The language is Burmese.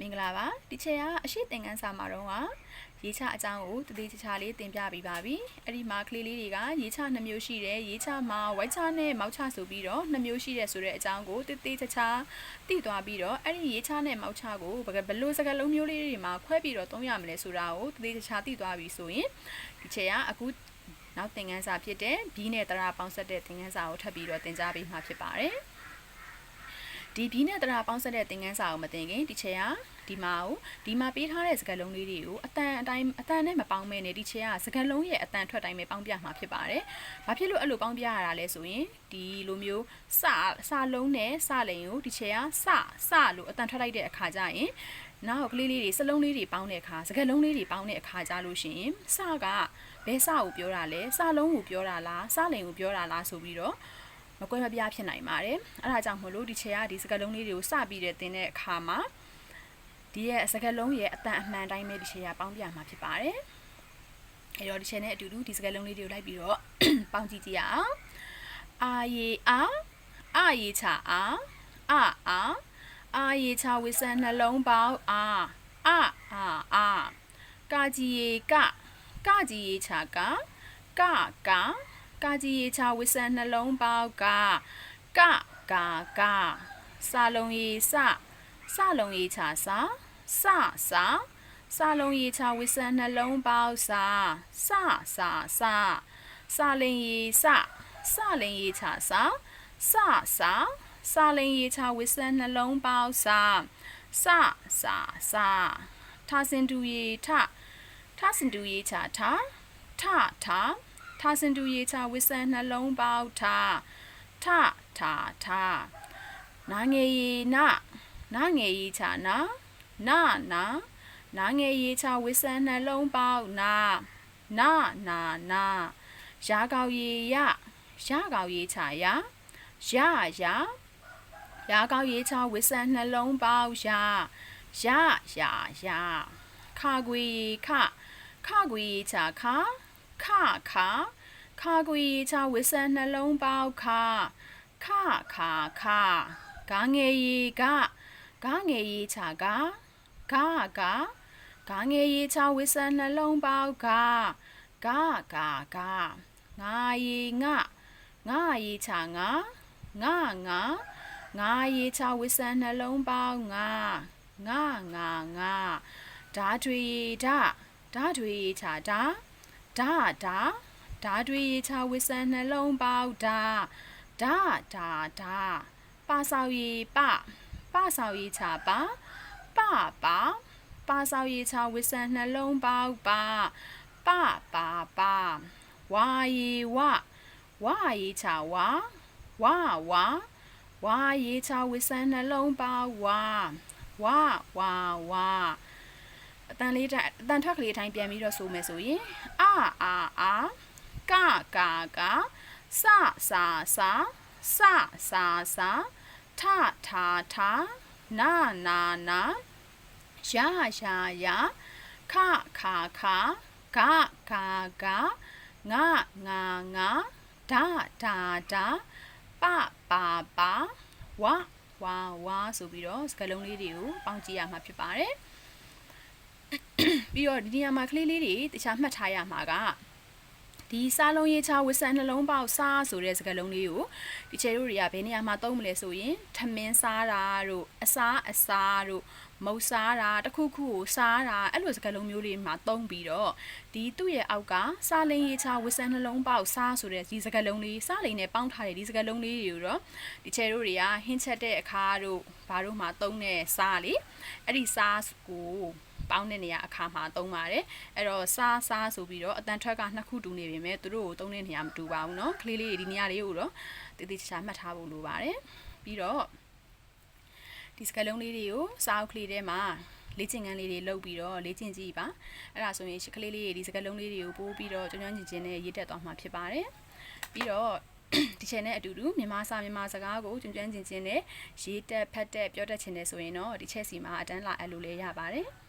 မင်္ဂလာပါဒီချက်ကအရှိသင်ခန်းစာမှာတော့ကရေးချအကြောင်းကိုတသေးချာချာလေးသင်ပြပေးပါပြီအဲ့ဒီမှာကလေးလေးတွေကရေးချနှစ်မျိုးရှိတယ်ရေးချမှာဝိုက်ချနဲ့မောက်ချဆိုပြီးတော့နှစ်မျိုးရှိတယ်ဆိုတဲ့အကြောင်းကိုတသေးချာချာသိသွားပြီးတော့အဲ့ဒီရေးချနဲ့မောက်ချကိုဘယ်ဘလို့စကားလုံးမျိုးလေးတွေမှာခွဲပြီးတော့သုံးရမလဲဆိုတာကိုတသေးချာချာသိသွားပြီဆိုရင်ဒီချက်ကအခုနောက်သင်ခန်းစာဖြစ်တဲ့ဘီနဲ့တရာပေါင်းဆက်တဲ့သင်ခန်းစာကိုထပ်ပြီးတော့သင်ကြားပေးမှာဖြစ်ပါတယ် ဒီဘီနဲ့တရာပေါင်းဆက်တဲ့သင်ခန်းစာကိုမသင်ခင်ဒီချက်ကဒီမှာကိုဒီမှာပေးထားတဲ့စကားလုံးလေးတွေကိုအတန်အတိုင်းအတန်နဲ့မပေါင်းမဲနဲ့ဒီချက်ကစကားလုံးရဲ့အတန်ထွက်တိုင်းပဲပေါင်းပြမှာဖြစ်ပါတယ်။ဘာဖြစ်လို့အဲ့လိုပေါင်းပြရတာလဲဆိုရင်ဒီလိုမျိုးစစလုံးနဲ့စလိန်ကိုဒီချက်ကစစလို့အတန်ထွက်လိုက်တဲ့အခါကျရင်နောက်ကလေးလေးတွေစလုံးလေးတွေပေါင်းတဲ့အခါစကားလုံးလေးတွေပေါင်းတဲ့အခါကြလို့ရှိရင်စကဘယ်စကိုပြောတာလဲစလုံးကိုပြောတာလားစလိန်ကိုပြောတာလားဆိုပြီးတော့ မကွဲမပြားဖြစ်နိုင်ပါတယ်အဲ့ဒါကြောင့်မလို့ဒီချက်ကဒီစကားလုံးလေးတွေကိုစပြီးတဲ့တင်တဲ့အခါမှာဒီရဲ့စကားလုံးရဲ့အတန်အမှန်တိုင်းပဲဒီချက်ကပေါင်းပြမှာဖြစ်ပါတယ်အဲ့တော့ဒီချက်နဲ့အတူတူဒီစကားလုံးလေးတွေကိုလိုက်ပြီးတော့ပေါင်းကြည့်ကြည့်ရအောင်အာယေအာအာယေချာအာအာအာအာယေချာဝိဆန်နှလုံးပေါင်းအာအာအာအာကာကြီးယေကကာကြီးယေချာကကက ကာကြီးယေချာဝိဆန်နှလုံးပေါင်းကကကကစာလုံးယေစစလုံးရေးချစာစစာစလုံးရေးချဝိဆန်နှလုံးပေါင်းစာစစာစစလင်ရေးစစလင်ရေးချစာစစာစလင်ရေးချဝိဆန်နှလုံးပေါင်းစာစစာစထာစင်တူရေးထထာစင်တူရေးချထထထ ထာစင်တူရေးချဝိဆန်နှလုံးပေါင်းထထထထနာငယ်ရီနနာငယ်ရေးချနာနာနာနာငယ်ရေးချဝိဆန်နှလုံးပေါက်နာနာနာနာရာကောက်ရေးရရာကောက်ရေးချရရရရာကောက်ရေးချဝိဆန်နှလုံးပေါက်ရရရရခါကွေခခကွေချခ ခခခကွေချဝိဆန်နှလုံးပေါက်ခခခခဂငယ်ရီကဂငယ်ရေးချကဂကဂငယ်ရေးချဝိဆန်နှလုံးပေါက်ကဂဂဂငါရီငငါရီချငါငါငါငါရီချဝိဆန်နှလုံးပေါက်ငါငါငါငါဓာထွေဓာဓာထွေချဓာ ဓာဓာဓာထွေချဝိဆန်နှလုံးပေါက်ဓာဓာဓာဓာပါဆောင်ရီပပဆောင်ရေးချပါပပါပါဆောင်ရေးချဝိဆန်နှလုံးပေါက်ပါပပါပါဝါရီဝဝါရီချဝါဝါဝါဝါရီချဝိဆန်နှလုံးပေါက်ဝါဝါဝါဝါ အတန်လေးတိုင်းအတန်ထွက်ကလေးတိုင်းပြန်ပြီးတော့ဆိုမယ်ဆိုရင်အာအာအာကကကစစစစစစထထထနာနာနာရာရာရာခခခဂဂဂငငငဒဒဒပပပဝဝဝဆိုပြီးတော့စကားလုံးလေးတွေကိုပေါင်းကြည့်ရမှာဖြစ်ပါတယ် ပြီးတော့ဒီနေရာမှာကလေးလေးတွေတခြားမှတ်ထားရမှာကဒီစားလုံးရေးချဝစ်ဆန်နှလုံးပေါက်စားဆိုတဲ့စကားလုံးလေးကိုဒီချေတို့တွေကဘယ်နေရာမှာသုံးမလဲဆိုရင်ထမင်းစားတာတို့အစားအစားတို့မုတ်စားတာတခုခုကိုစားတာအဲ့လိုစကားလုံးမျိုးလေးမှာသုံးပြီးတော့ဒီသူ့ရဲ့အောက်ကစားလင်းရေးချဝစ်ဆန်နှလုံးပေါက်စားဆိုတဲ့ဒီစကားလုံးလေးစားလိန်နဲ့ပေါင်းထားတဲ့ဒီစကားလုံးလေးတွေကိုတော့ဒီချေတို့တွေကဟင်းချက်တဲ့အခါတို့ဘာတို့မှာသုံးတဲ့စားလေအဲ့ဒီစားကို ပေါင်းတဲ့နေရာအခါမှာသုံးပါတယ်အဲ့တော့စားစားဆိုပြီးတော့အတန်ထွက်ကနှစ်ခုတူနေပေမဲ့သူတို့ကိုသုံးတဲ့နေရာမတူပါဘူးเนาะကလေးလေးဒီနေရာလေးကိုတော့တည်တည်ချာချာမှတ်ထားဖို့လိုပါတယ်ပြီးတော့ဒီစကလုံးလေးတွေကိုစားအုပ်ကလေးထဲမှာလေ့ကျင့်ခန်းလေးတွေလုပ်ပြီးတော့လေ့ကျင့်ကြည့်ပါအဲ့ဒါဆိုရင်ကလေးလေးတွေဒီစကလုံးလေးတွေကိုပို့ပြီးတော့ကျွမ်းကျွမ်းကျင်ကျင်နဲ့ရေးတက်သွားမှာဖြစ်ပါတယ်ပြီးတော့ဒီချန်နဲ့အတူတူမြန်မာစာမြန်မာစကားကိုကျွမ်းကျွမ်းကျင်ကျင်နဲ့ရေးတက်ဖတ်တက်ပြောတတ်ချင်တယ်ဆိုရင်တော့ဒီချက်စီမှာအတန်းလာအပ်လို့လည်းရပါတယ်။